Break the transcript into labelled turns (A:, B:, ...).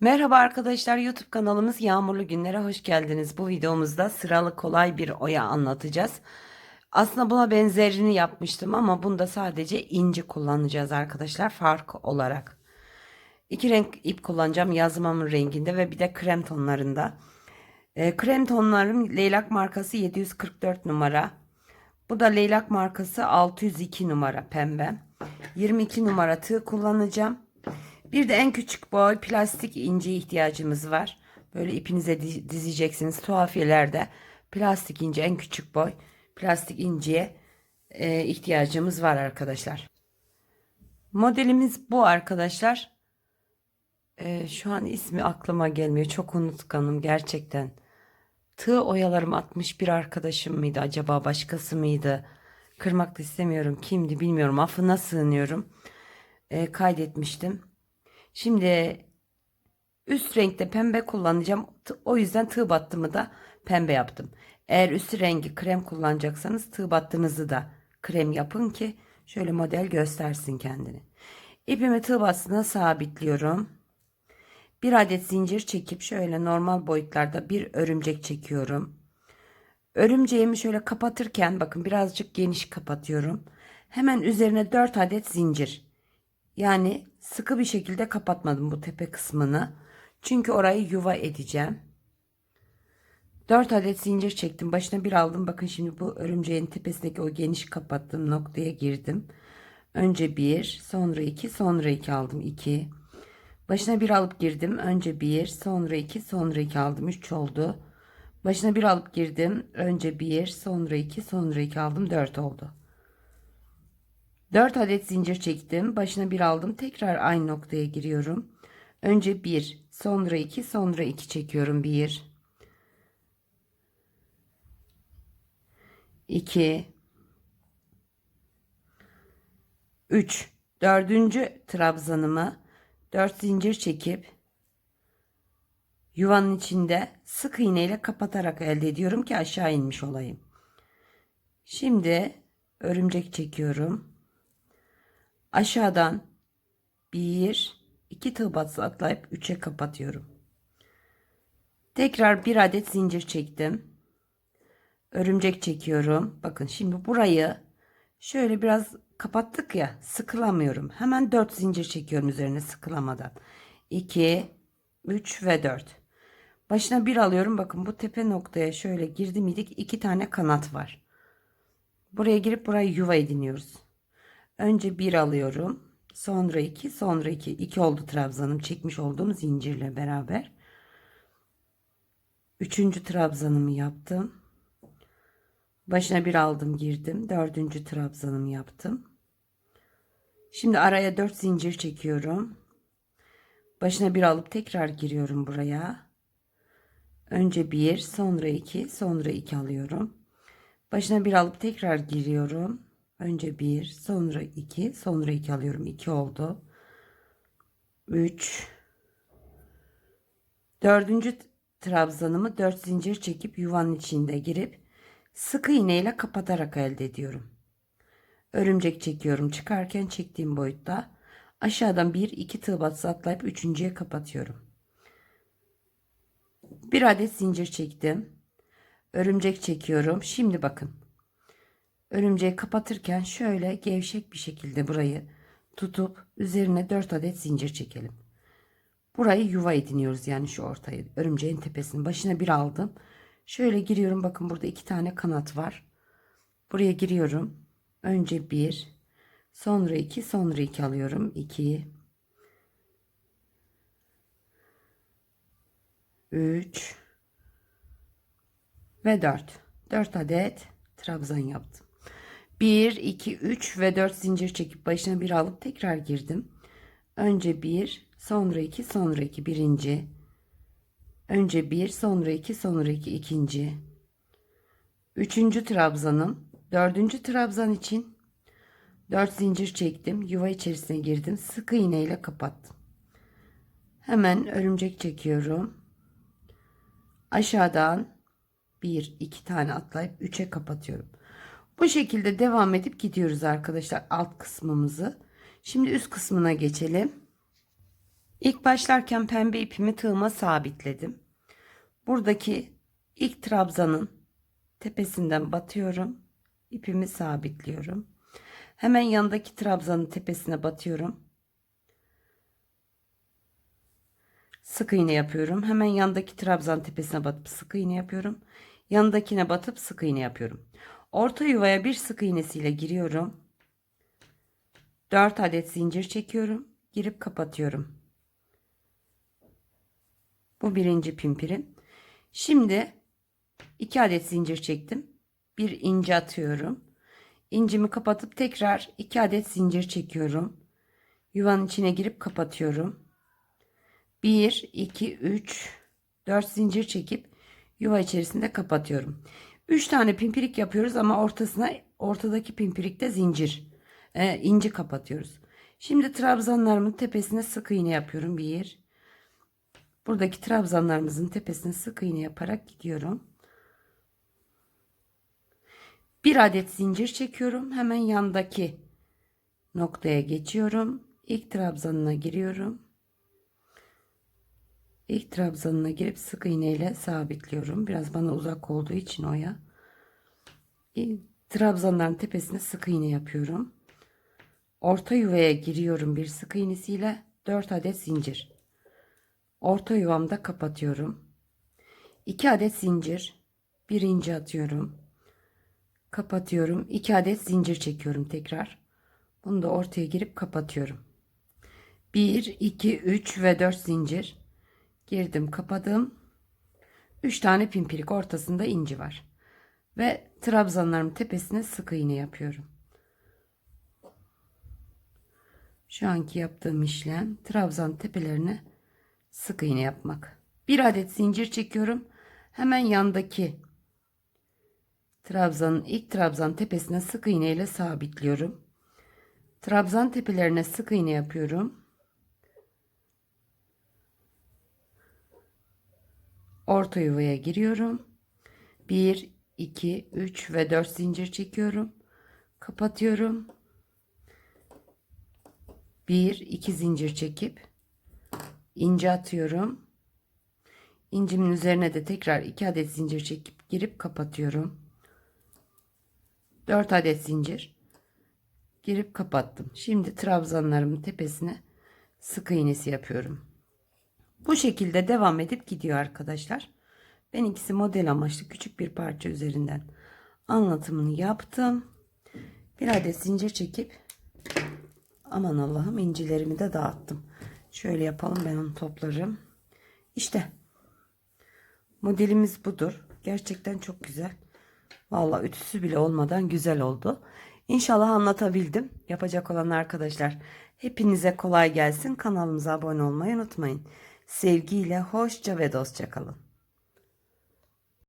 A: Merhaba arkadaşlar YouTube kanalımız Yağmurlu Günlere hoş geldiniz. Bu videomuzda sıralı kolay bir oya anlatacağız. Aslında buna benzerini yapmıştım ama bunda sadece inci kullanacağız arkadaşlar fark olarak. İki renk ip kullanacağım yazmamın renginde ve bir de krem tonlarında. Ee, krem tonlarım leylak markası 744 numara. Bu da leylak markası 602 numara pembe. 22 numara tığ kullanacağım. Bir de en küçük boy plastik inci ihtiyacımız var. Böyle ipinize di- dizeceksiniz. Tuhafiyelerde plastik inci en küçük boy plastik inciye e, ihtiyacımız var arkadaşlar. Modelimiz bu arkadaşlar. E, şu an ismi aklıma gelmiyor. Çok unutkanım gerçekten. Tığ oyalarım 61 arkadaşım mıydı acaba başkası mıydı? Kırmak da istemiyorum. Kimdi bilmiyorum. Affına sığınıyorum. E, kaydetmiştim. Şimdi üst renkte pembe kullanacağım. O yüzden tığ battımı da pembe yaptım. Eğer üst rengi krem kullanacaksanız tığ battığınızı da krem yapın ki şöyle model göstersin kendini. İpimi tığ battısına sabitliyorum. Bir adet zincir çekip şöyle normal boyutlarda bir örümcek çekiyorum. Örümceğimi şöyle kapatırken bakın birazcık geniş kapatıyorum. Hemen üzerine 4 adet zincir. Yani sıkı bir şekilde kapatmadım bu tepe kısmını. Çünkü orayı yuva edeceğim. 4 adet zincir çektim. Başına bir aldım. Bakın şimdi bu örümceğin tepesindeki o geniş kapattığım noktaya girdim. Önce bir, sonra iki, sonra iki aldım. 2. Başına bir alıp girdim. Önce bir, sonra iki, sonra iki aldım. 3 oldu. Başına bir alıp girdim. Önce bir, sonra iki, sonra iki aldım. 4 oldu. 4 adet zincir çektim. Başına bir aldım. Tekrar aynı noktaya giriyorum. Önce 1, sonra 2, sonra 2 çekiyorum. 1 2 3 Dördüncü trabzanımı 4 zincir çekip yuvanın içinde sık iğne ile kapatarak elde ediyorum ki aşağı inmiş olayım. Şimdi örümcek çekiyorum aşağıdan bir iki tığ batısı atlayıp 3'e kapatıyorum. Tekrar bir adet zincir çektim. Örümcek çekiyorum. Bakın şimdi burayı şöyle biraz kapattık ya sıkılamıyorum. Hemen 4 zincir çekiyorum üzerine sıkılamadan. 2 3 ve 4. Başına bir alıyorum. Bakın bu tepe noktaya şöyle girdim idik. iki tane kanat var. Buraya girip burayı yuva ediniyoruz. Önce bir alıyorum. Sonra iki, sonra iki. İki oldu trabzanım çekmiş olduğum zincirle beraber. Üçüncü trabzanımı yaptım. Başına bir aldım girdim. Dördüncü trabzanımı yaptım. Şimdi araya dört zincir çekiyorum. Başına bir alıp tekrar giriyorum buraya. Önce bir, sonra iki, sonra iki alıyorum. Başına bir alıp tekrar giriyorum. Önce bir, sonra iki, sonra iki alıyorum. 2 oldu. 3 Dördüncü trabzanımı 4 zincir çekip yuvanın içinde girip sık iğne ile kapatarak elde ediyorum. Örümcek çekiyorum. Çıkarken çektiğim boyutta aşağıdan 1 2 tığ batısı atlayıp üçüncüye kapatıyorum. Bir adet zincir çektim. Örümcek çekiyorum. Şimdi bakın örümceği kapatırken şöyle gevşek bir şekilde burayı tutup üzerine 4 adet zincir çekelim. Burayı yuva ediniyoruz yani şu ortayı. Örümceğin tepesinin başına bir aldım. Şöyle giriyorum bakın burada iki tane kanat var. Buraya giriyorum. Önce bir, sonra iki, sonra iki alıyorum. 2 3 ve 4. 4 adet trabzan yaptım. 1, 2, 3 ve 4 zincir çekip başına bir alıp tekrar girdim. Önce 1, sonra 2, sonra 2 birinci. Önce 1, sonra 2, sonra 2 ikinci. Üçüncü trabzanım. Dördüncü trabzan için 4 zincir çektim. Yuva içerisine girdim. Sık iğne ile kapattım. Hemen örümcek çekiyorum. Aşağıdan 1, 2 tane atlayıp 3'e kapatıyorum. Bu şekilde devam edip gidiyoruz arkadaşlar alt kısmımızı. Şimdi üst kısmına geçelim. İlk başlarken pembe ipimi tığıma sabitledim. Buradaki ilk trabzanın tepesinden batıyorum. İpimi sabitliyorum. Hemen yanındaki trabzanın tepesine batıyorum. Sık iğne yapıyorum. Hemen yandaki trabzan tepesine batıp sık iğne yapıyorum. Yanındakine batıp sık iğne yapıyorum. Orta yuvaya bir sık iğnesiyle giriyorum. 4 adet zincir çekiyorum. Girip kapatıyorum. Bu birinci pimpirim. Şimdi 2 adet zincir çektim. Bir ince atıyorum. İncimi kapatıp tekrar 2 adet zincir çekiyorum. Yuvanın içine girip kapatıyorum. 1, 2, 3, 4 zincir çekip yuva içerisinde kapatıyorum. 3 tane pimpirik yapıyoruz ama ortasına ortadaki pimpirikte zincir e, inci kapatıyoruz. Şimdi trabzanlarımın tepesine sık iğne yapıyorum. 1 Buradaki trabzanlarımızın tepesine sık iğne yaparak gidiyorum. Bir adet zincir çekiyorum. Hemen yandaki noktaya geçiyorum. İlk trabzanına giriyorum. İlk trabzanına girip sık iğne ile sabitliyorum. Biraz bana uzak olduğu için oya. Trabzanların tepesine sık iğne yapıyorum. Orta yuvaya giriyorum bir sık iğnesiyle 4 adet zincir. Orta yuvamda kapatıyorum. 2 adet zincir, birinci atıyorum. Kapatıyorum. 2 adet zincir çekiyorum tekrar. Bunu da ortaya girip kapatıyorum. 1, 2, 3 ve 4 zincir. Girdim, kapadım. 3 tane pimpirik ortasında inci var. Ve trabzanlarımın tepesine sık iğne yapıyorum. Şu anki yaptığım işlem trabzan tepelerine sık iğne yapmak. Bir adet zincir çekiyorum. Hemen yandaki trabzanın ilk trabzan tepesine sık iğne ile sabitliyorum. Trabzan tepelerine sık iğne yapıyorum. Orta yuvaya giriyorum. 1 2 3 ve 4 zincir çekiyorum. Kapatıyorum. 1 2 zincir çekip ince atıyorum. İncimin üzerine de tekrar 2 adet zincir çekip girip kapatıyorum. 4 adet zincir girip kapattım. Şimdi trabzanlarımın tepesine sık iğnesi yapıyorum. Bu şekilde devam edip gidiyor arkadaşlar. Ben ikisi model amaçlı küçük bir parça üzerinden anlatımını yaptım. Bir adet zincir çekip aman Allah'ım incilerimi de dağıttım. Şöyle yapalım ben onu toplarım. İşte modelimiz budur. Gerçekten çok güzel. Vallahi ütüsü bile olmadan güzel oldu. İnşallah anlatabildim. Yapacak olan arkadaşlar hepinize kolay gelsin. Kanalımıza abone olmayı unutmayın. Sevgiyle hoşça ve dostça kalın.